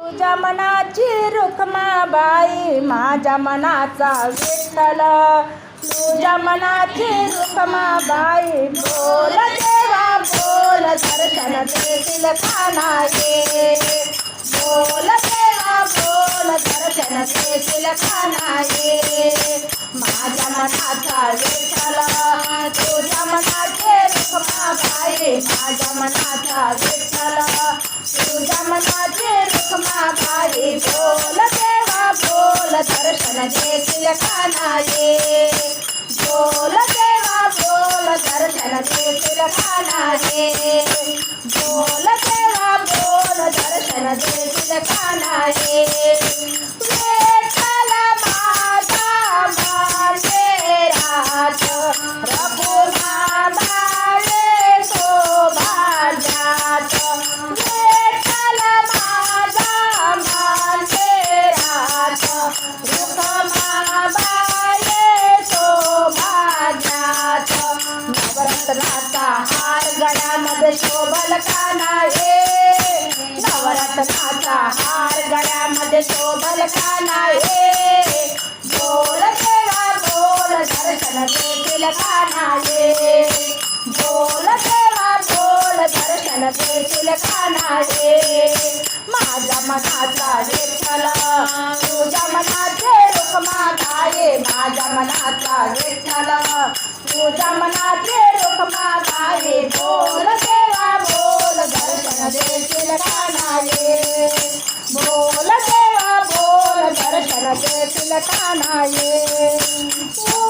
तुझ्या मनाची रुखमाबाई माझ्या मनाचा विठ्ठल. तुझ्या मनाची रुखमाबाई बोल देवा, बोल. दर्शन देतील खानाये बोल देवा, बोल. दर्शन देतील खानाये माझ्या मनाचा दर्शन देतील खानाये बोल देवा, बोल, दर्शन देतील खानाये बोल देवा बोल दर्शन देतील खानाये शोभल काना ये नवरत्नाचा हार गळ्यामध्ये शोभल काना दर्शन देतील कानाये माझ्या मनाचा विठ्ठल तुझ्या मनाचे रुखमा गाये माझ्या मनाचा विठ्ठल तुझ्या मनाचे रुखमा गाये बोल देवा बोल दर्शन देतील कानाये बोल देवा बोल दर्शन देतील कानाये उशीर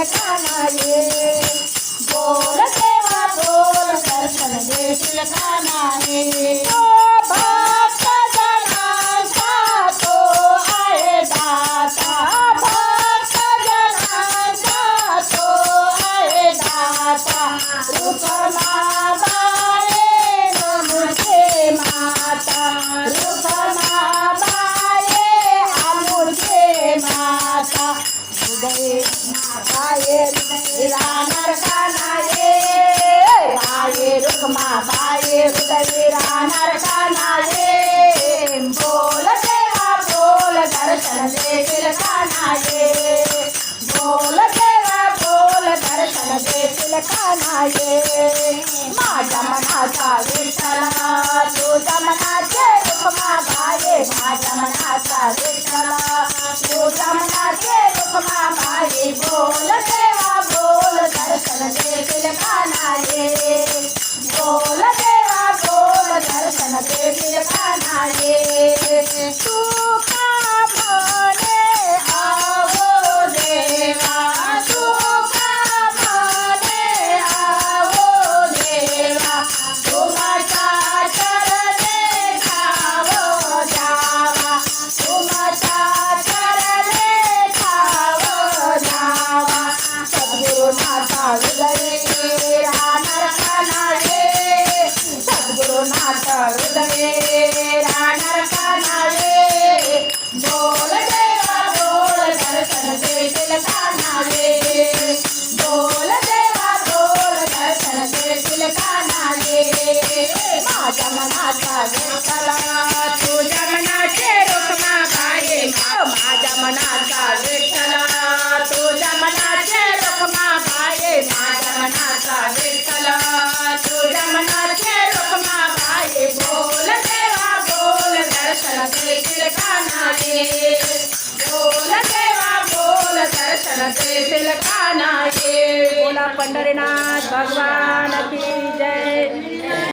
देतील कानाये बोल देवा बोल दर्शन देतील कानाये तो हृदय राहणार बोल दर्शन देतील कानाये बोल देवा बोल दर्शन देतील कानाये माझ्या मनाचा हृदये देवा बोल दर्शन से तिलकानावे बोल देवा बोल दर्शन से तिलकानावे माता मनाता जय कला પંઢરીનાથ ભગવાન કી.